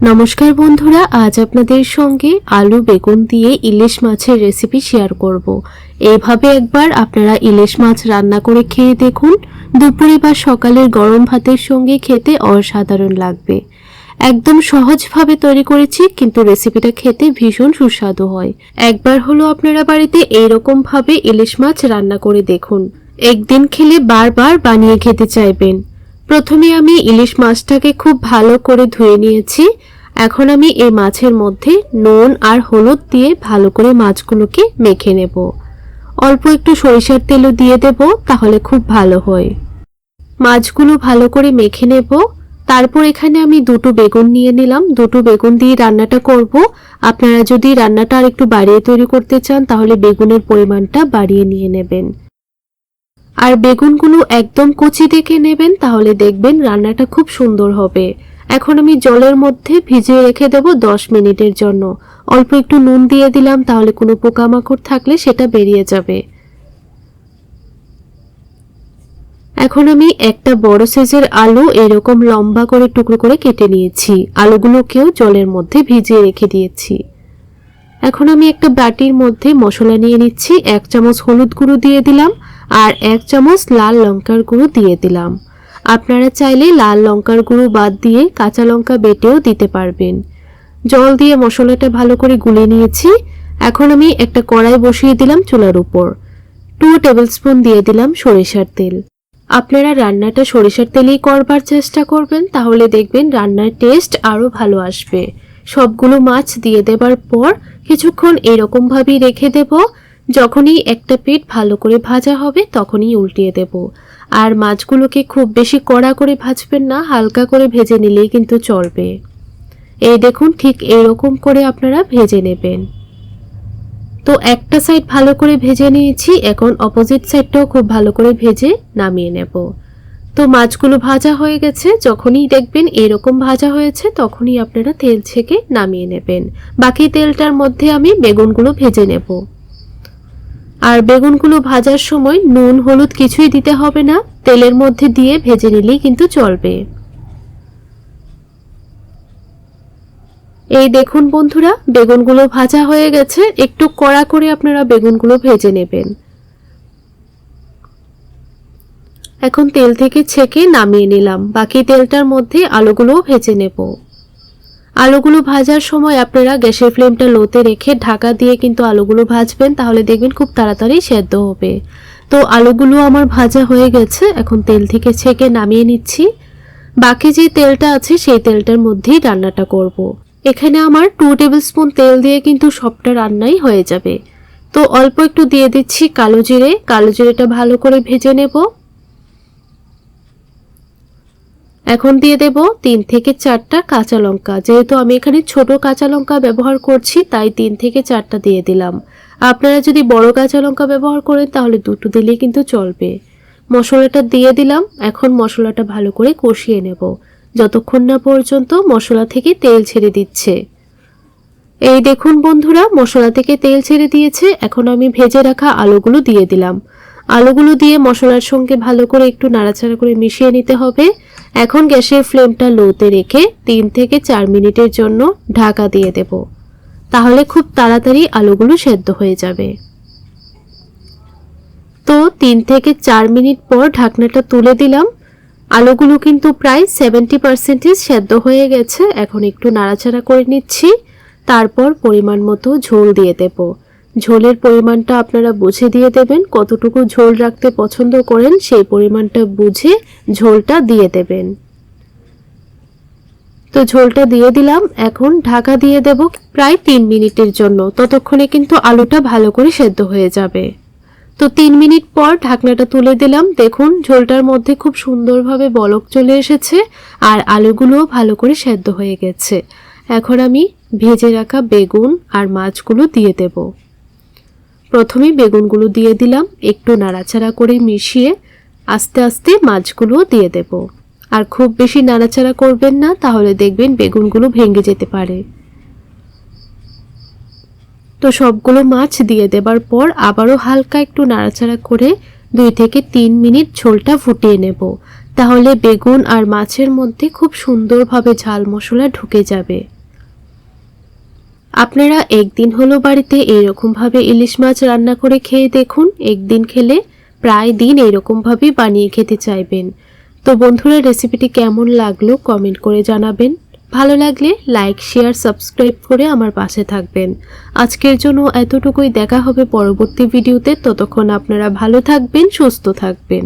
নমস্কার বন্ধুরা, আজ আপনাদের সঙ্গে আলু, বেগুন দিয়ে ইলিশ মাছের রেসিপি শেয়ার করব। এইভাবে একবার আপনারা ইলিশ মাছ রান্না করে খেয়ে দেখুন। দুপুরে বা সকালের গরম ভাতের সঙ্গে খেতে অসাধারণ লাগবে। একদম সহজভাবে তৈরি করেছি, কিন্তু রেসিপিটা খেতে ভীষণ সুস্বাদু হয়। একবার হলো আপনারা বাড়িতে এইরকম ভাবে ইলিশ মাছ রান্না করে দেখুন। একদিন খেলে বারবার বানিয়ে খেতে চাইবেন। প্রথমে আমি ইলিশ মাছটাকে খুব ভালো করে ধুয়ে নিয়েছি। এখন আমি এই মাছের মধ্যে নুন আর হলুদ দিয়ে ভালো করে মাছগুলোকে মেখে নেব। অল্প একটু সরিষার তেলও দিয়ে দেব, তাহলে খুব ভালো হয়। মাছগুলো ভালো করে মেখে নেব। তারপর এখানে আমি দুটো বেগুন নিয়ে নিলাম। দুটো বেগুন দিয়ে রান্নাটা করব। আপনারা যদি রান্নাটা আর একটু বাড়িয়ে তৈরি করতে চান, তাহলে বেগুনের পরিমাণটা বাড়িয়ে নিয়ে নেবেন। আর বেগুনগুলো একদম কচি দেখে নেবেন, তাহলে দেখবেন রান্নাটা খুব সুন্দর হবে। এখন আমি জলের মধ্যে ভিজিয়ে রেখে দেব দশ মিনিটের জন্য। অল্প একটু নুন দিয়ে দিলাম, তাহলে কোনো পোকামাকড় থাকলে সেটা বেরিয়ে যাবে। এখন আমি একটা বড় সাইজের আলু এরকম লম্বা করে টুকরো করে কেটে নিয়েছি। আলুগুলোকেও জলের মধ্যে ভিজিয়ে রেখে দিয়েছি। এখন আমি একটা বাটির মধ্যে মশলা নিয়ে নিচ্ছি, এক চামচ হলুদ গুঁড়ো দিয়ে দিলাম। আর এক চামচ লাল লঙ্কার গুঁড়ো দিয়ে দিলাম। আপনারা চাইলে লাল লঙ্কার গুঁড়ো বাদ দিয়ে কাঁচা লঙ্কা বেটেও দিতে পারবেন। জল দিয়ে মশলাটা ভালো করে গুলে নিয়েছি। এখন আমি একটা কড়াই বসিয়ে দিলাম চুলার উপর। টু টেবিলস্পুন দিয়ে দিলাম সরিষার তেল। আপনারা রান্নাটা সরিষার তেলেই করবার চেষ্টা করবেন, তাহলে দেখবেন রান্নার টেস্ট আরও ভালো আসবে। সবগুলো মাছ দিয়ে দেবার পর কিছুক্ষণ এরকমভাবেই রেখে দেব। যখনই একটা পিঠ ভালো করে ভাজা হবে, তখনই উল্টিয়ে দেব। আর মাছগুলোকে খুব বেশি কড়া করে ভাজবেন না, হালকা করে ভেজে নিলেই কিন্তু চলবে। এই দেখুন, ঠিক এরকম করে আপনারা ভেজে নেবেন। তো একটা সাইড ভালো করে ভেজে নিয়েছি, এখন অপোজিট সাইডটাও খুব ভালো করে ভেজে নামিয়ে নেব। তো মাছগুলো ভাজা হয়ে গেছে, যখনই দেখবেন এরকম ভাজা হয়েছে, তখনই আপনারা তেল ছেঁকে নামিয়ে নেবেন। বাকি তেলটার মধ্যে আমি বেগুনগুলো ভেজে নেব। আর বেগুনগুলো ভাজার সময় নুন, হলুদ কিছুই দিতে হবে না। তেলের মধ্যে দিয়ে ভেজে নিলেই কিন্তু চলবে। এই দেখুন বন্ধুরা, বেগুনগুলো ভাজা হয়ে গেছে। একটু কড়া করে আপনারা বেগুনগুলো ভেজে নেবেন। এখন তেল থেকে ছেঁকে নামিয়ে নিলাম। বাকি তেলটার মধ্যে আলুগুলোও ভেজে নেব। আলুগুলো ভাজার সময় আপনারা গ্যাসের ফ্লেমটা লোতে রেখে ঢাকা দিয়ে কিন্তু আলুগুলো ভাজবেন, তাহলে দেখবেন খুব তাড়াতাড়ি সেদ্ধ হবে। তো আলুগুলো আমার ভাজা হয়ে গেছে, এখন তেল থেকে ছেঁকে নামিয়ে নিচ্ছি। বাকি যে তেলটা আছে, সেই তেলটার মধ্যেই রান্নাটা করব। এখানে আমার টু টেবিল স্পুন তেল দিয়ে কিন্তু সবটা রান্নাই হয়ে যাবে। তো অল্প একটু দিয়ে দিচ্ছি কালো জিরে, কালো জিরেটা ভালো করে ভেজে নেব। এখন দিয়ে দেব তিন থেকে চারটা কাঁচা লঙ্কা। যেহেতু আমি এখানে ছোট কাঁচা লঙ্কা ব্যবহার করছি, তাই তিন থেকে চারটা দিয়ে দিলাম। আপনারা যদি বড় কাঁচা লঙ্কা ব্যবহার করেন, তাহলে দুটো দিলেই কিন্তু চলবে। মশলাটা দিয়ে দিলাম। এখন মশলাটা ভালো করে কষিয়ে নেব। যতক্ষণ না পর্যন্ত মশলা থেকে তেল ছেড়ে দিচ্ছে। এই দেখুন বন্ধুরা, মশলা থেকে তেল ছেড়ে দিয়েছে। এখন আমি ভেজে রাখা আলুগুলো দিয়ে দিলাম। আলুগুলো দিয়ে মশলার সঙ্গে ভালো করে একটু নাড়াচাড়া করে মিশিয়ে নিতে হবে। এখন গ্যাসের ফ্লেমটা লোতে রেখে তিন থেকে চার মিনিটের জন্য ঢাকা দিয়ে দেব। তাহলে খুব তাড়াতাড়ি আলুগুলো সেদ্ধ হয়ে যাবে। তো তিন থেকে চার মিনিট পর ঢাকনাটা তুলে দিলাম। আলুগুলো কিন্তু প্রায় সেভেন্টি পার্সেন্টেজ সেদ্ধ হয়ে গেছে। এখন একটু নাড়াচাড়া করে নিচ্ছি। তারপর পরিমাণ মতো ঝোল দিয়ে দেব। ঝোলের পরিমাণটা আপনারা বুঝে দিয়ে দেবেন, কতটুকু ঝোল রাখতে পছন্দ করেন সেই পরিমাণটা বুঝে ঝোলটা দিয়ে দেবেন। তো ঝোলটা দিয়ে দিলাম, এখন ঢাকা দিয়ে দেব প্রায় তিন মিনিটের জন্য, ততক্ষণে কিন্তু আলুটা ভালো করে সেদ্ধ হয়ে যাবে। তো তিন মিনিট পর ঢাকনাটা তুলে দিলাম, দেখুন ঝোলটার মধ্যে খুব সুন্দরভাবে বলক চলে এসেছে, আর আলুগুলোও ভালো করে সেদ্ধ হয়ে গেছে। এখন আমি ভেজে রাখা বেগুন আর মাছগুলো দিয়ে দেব। প্রথমে বেগুনগুলো দিয়ে দিলাম, একটু নাড়াচাড়া করে মিশিয়ে আস্তে আস্তে মাছগুলো দিয়ে দেব। আর খুব বেশি নাড়াচাড়া করবেন না, তাহলে দেখবেন বেগুনগুলো ভেঙে যেতে পারে। তো সবগুলো মাছ দিয়ে দেবার পর আবারও হালকা একটু নাড়াচাড়া করে দুই থেকে তিন মিনিট ঝোলটা ফুটিয়ে নেব। তাহলে বেগুন আর মাছের মধ্যে খুব সুন্দরভাবে ঝাল মশলা ঢুকে যাবে। আপনারা একদিন হলো বাড়িতে এরকমভাবে ইলিশ মাছ রান্না করে খেয়ে দেখুন। একদিন খেলে প্রায় দিন এরকমভাবেই বানিয়ে খেতে চাইবেন। তো বন্ধুরা, রেসিপিটি কেমন লাগল কমেন্ট করে জানাবেন। ভালো লাগলে লাইক, শেয়ার, সাবস্ক্রাইব করে আমার পাশে থাকবেন। আজকের জন্য এতটুকুই। দেখা হবে পরবর্তী ভিডিওতে। ততক্ষণ আপনারা ভালো থাকবেন, সুস্থ থাকবেন।